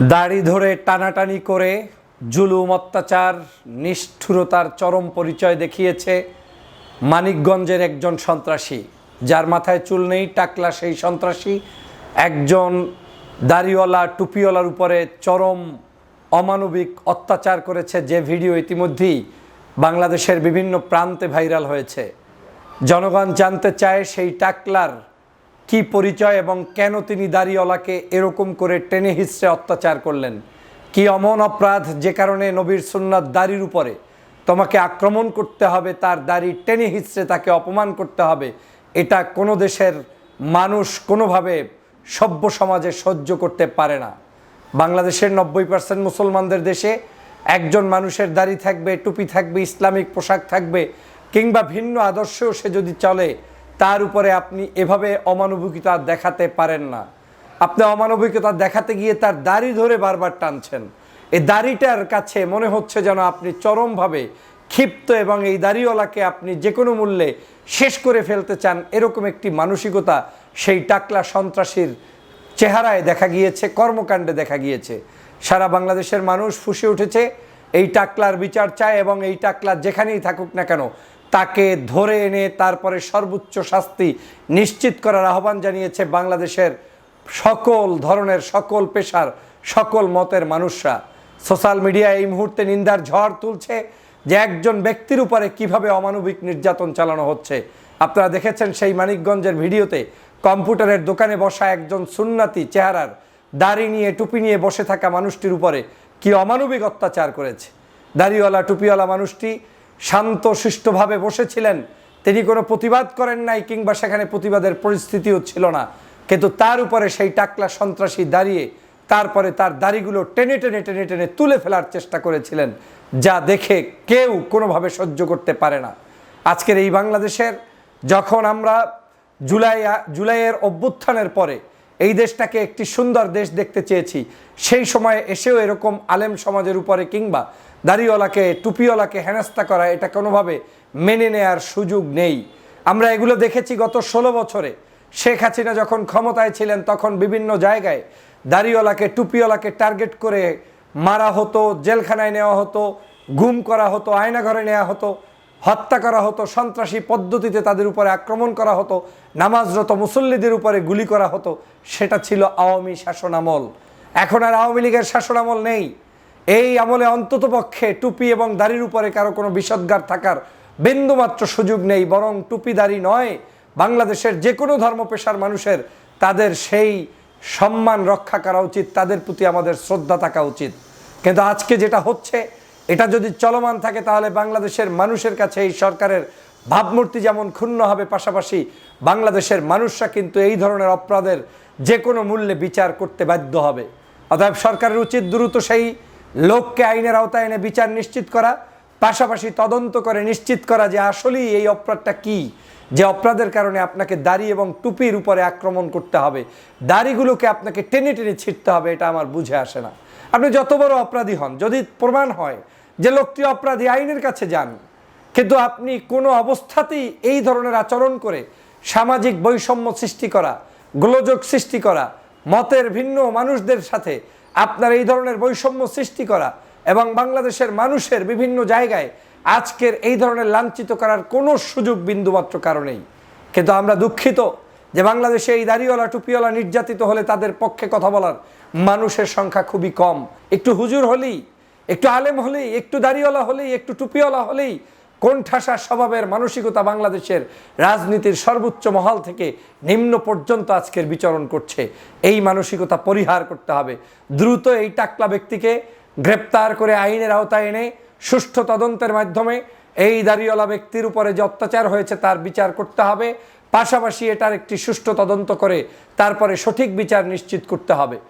দাড়ি ধরে টানাটানি করে জুলুম, অত্যাচার, নিষ্ঠুরতার চরম পরিচয় দেখিয়েছে মানিকগঞ্জের একজন সন্ত্রাসী। যার মাথায় চুল নেই, টাকলা সেই সন্ত্রাসী। একজন দাড়িওয়ালা, টুপিওয়ালার উপরে চরম অমানবিক অত্যাচার করেছে যে ভিডিও ইতিমধ্যেই বাংলাদেশের বিভিন্ন প্রান্তে ভাইরাল হয়েছে। জনগণ জানতে চায় সেই টাকলার কি পরিচয় এবং কেন তিনি দাড়িওয়ালাকে এরকম করে টেনে হিসড়ে অত্যাচার করলেন? কি অমন অপরাধ যে কারণে নবীর সুন্নাত দাড়ির উপরে? তোমাকে আক্রমণ করতে হবে, তার দাড়ি টেনে হিসড়ে তাকে অপমান করতে হবে। এটা কোনো দেশের মানুষ কোনোভাবে সভ্য সমাজে সহ্য করতে পারে না। বাংলাদেশের নব্বই পার্সেন্ট মুসলমানদের দেশে একজন মানুষের দাড়ি থাকবে, টুপি থাকবে, ইসলামিক পোশাক থাকবে কিংবা ভিন্ন আদর্শেও সে যদি চলে তার উপরে আপনি এভাবে অমানবিকতা দেখাতে পারেন না। আপনি অমানবিকতা দেখাতে গিয়ে তার দাড়ি ধরে বারবার টানছেন। এই দাড়িটার কাছে মনে হচ্ছে যেন আপনি চরমভাবে ক্ষিপ্ত এবং এই দাড়িওয়ালাকে আপনি যে কোনো মূল্যে শেষ করে ফেলতে চান এরকম একটি মানসিকতা সেই টাকলা সন্ত্রাসীর চেহারায় দেখা গিয়েছে, কর্মকাণ্ডে দেখা গিয়েছে। সারা বাংলাদেশের মানুষ ফুসে উঠেছে, এই টাকলার বিচার চায় এবং এই টাকলা যেখানেই থাকুক না কেন তাকে ধরে এনে তারপরে সর্বোচ্চ শাস্তি নিশ্চিত করার আহ্বান জানিয়েছে বাংলাদেশের সকল ধরনের, সকল পেশার, সকল মতের মানুষরা। সোশ্যাল মিডিয়া এই মুহূর্তে নিন্দার ঝড় তুলছে যে একজন ব্যক্তির উপরে কীভাবে অমানবিক নির্যাতন চালানো হচ্ছে। আপনারা দেখেছেন সেই মানিকগঞ্জের ভিডিওতে কম্পিউটারের দোকানে বসা একজন সুন্নাতি চেহারার দাড়ি নিয়ে, টুপি নিয়ে বসে থাকা মানুষটির উপরে কি অমানবিক অত্যাচার করেছে। দাড়িওয়ালা, টুপিওয়ালা মানুষটি শান্ত শিষ্টভাবে বসেছিলেন। তিনি কোনো প্রতিবাদ করেন নাই কিংবা সেখানে প্রতিবাদের পরিস্থিতিও ছিল না। কিন্তু তার উপরে সেই টাকলা সন্ত্রাসী দাঁড়িয়ে তারপরে তার দাড়িগুলো টেনে টেনে টেনে টেনে তুলে ফেলার চেষ্টা করেছিলেন, যা দেখে কেউ কোনোভাবে সহ্য করতে পারে না। আজকের এই বাংলাদেশের, যখন আমরা জুলাই, জুলাইয়ের অভ্যুত্থানের পরে এই দেশটাকে একটি সুন্দর দেশ দেখতে চেয়েছি। সেই সময়ে এসেও এরকম আলেম সমাজের উপরে কিংবা দাড়িওয়ালাকে, টুপিওয়ালাকে হেনাস্তা করা, এটা কোনোভাবে মেনে নেয়ার সুযোগ নেই। আমরা এগুলো দেখেছি গত ষোলো বছরে। শেখ হাসিনা যখন ক্ষমতায় ছিলেন, তখন বিভিন্ন জায়গায় দাড়িওয়ালাকে, টুপিওয়ালাকে টার্গেট করে মারা হতো, জেলখানায় নেওয়া হতো, গুম করা হতো, আয়নাঘরে নেওয়া হতো। হত্যা করা হতো, সন্ত্রাসী পদ্ধতিতে তাদের উপরে আক্রমণ করা হতো, নামাজরত মুসল্লিদের উপরে গুলি করা হতো, সেটা ছিল আওয়ামী শাসনামল। এখন আর আওয়ামী লীগের শাসনামল নেই। এই আমলে অন্ততপক্ষে টুপি এবং দাড়ির উপরে কারও কোনো বিষদগার থাকার বিন্দুমাত্র সুযোগ নেই, বরং টুপি, দাড়ি নয়, বাংলাদেশের যে কোনো ধর্ম পেশার মানুষের তাদের সেই সম্মান রক্ষা করা উচিত, তাদের প্রতি আমাদের শ্রদ্ধা থাকা উচিত। কিন্তু আজকে যেটা হচ্ছে এটা যদি চলমান থাকে, তাহলে বাংলাদেশের মানুষের কাছে এই সরকারের ভাবমূর্তি যেমন ক্ষুণ্ণ হবে, পাশাপাশি বাংলাদেশের মানুষরা কিন্তু এই ধরনের অপরাধের যে কোনো মূল্যে বিচার করতে বাধ্য হবে। অতএব সরকারের উচিত দ্রুত সেই লোককে আইনের আওতায় এনে বিচার নিশ্চিত করা, পাশাপাশি তদন্ত করে নিশ্চিত করা যে আসলেই এই অপরাধটা কি। যে অপরাধের কারণে আপনাকে দাড়ি এবং টুপির উপরে আক্রমণ করতে হবে। দাড়িগুলোকে আপনাকে টেনে টেনে ছিটতে হবে, এটা আমার বুঝে আসে না। আপনি যত বড় অপরাধী হন, যদি প্রমাণ হয় যে লোকটি অপরাধী আইনের কাছে যান, কিন্তু আপনি কোনো অবস্থাতেই এই ধরনের আচরণ করে সামাজিক বৈষম্য সৃষ্টি করা, গোলযোগ সৃষ্টি করা, মতের ভিন্ন মানুষদের সাথে আপনার এই ধরনের বৈষম্য সৃষ্টি করা এবং বাংলাদেশের মানুষের বিভিন্ন জায়গায় আজকের এই ধরনের লাঞ্ছিত করার কোনো সুযোগ বিন্দুমাত্র কারণেই কিন্তু আমরা দুঃখিত যে বাংলাদেশে এই দাড়িওয়ালা, টুপিওয়ালা নির্যাতিত হলে তাদের পক্ষে কথা বলার মানুষের সংখ্যা খুবই কম। একটু হুজুর হলেই, একটু আলেম হলেই, একটু দাড়িওয়ালা হলেই, একটু টুপিওয়ালা হলেই কোণঠাসা স্বভাবের মানসিকতা বাংলাদেশের রাজনীতির সর্বোচ্চ মহল থেকে নিম্ন পর্যন্ত আজকের বিচরণ করছে। এই মানসিকতা পরিহার করতে হবে। দ্রুত এই টাকলা ব্যক্তিকে গ্রেপ্তার করে আইনের আওতায় এনে সুষ্ঠু তদন্তের মাধ্যমে এই দাড়িওয়ালা ব্যক্তির উপরে যে অত্যাচার হয়েছে তার বিচার করতে হবে। পাশাপাশি এটার একটি সুষ্ঠু তদন্ত করে তারপরে সঠিক বিচার নিশ্চিত করতে হবে।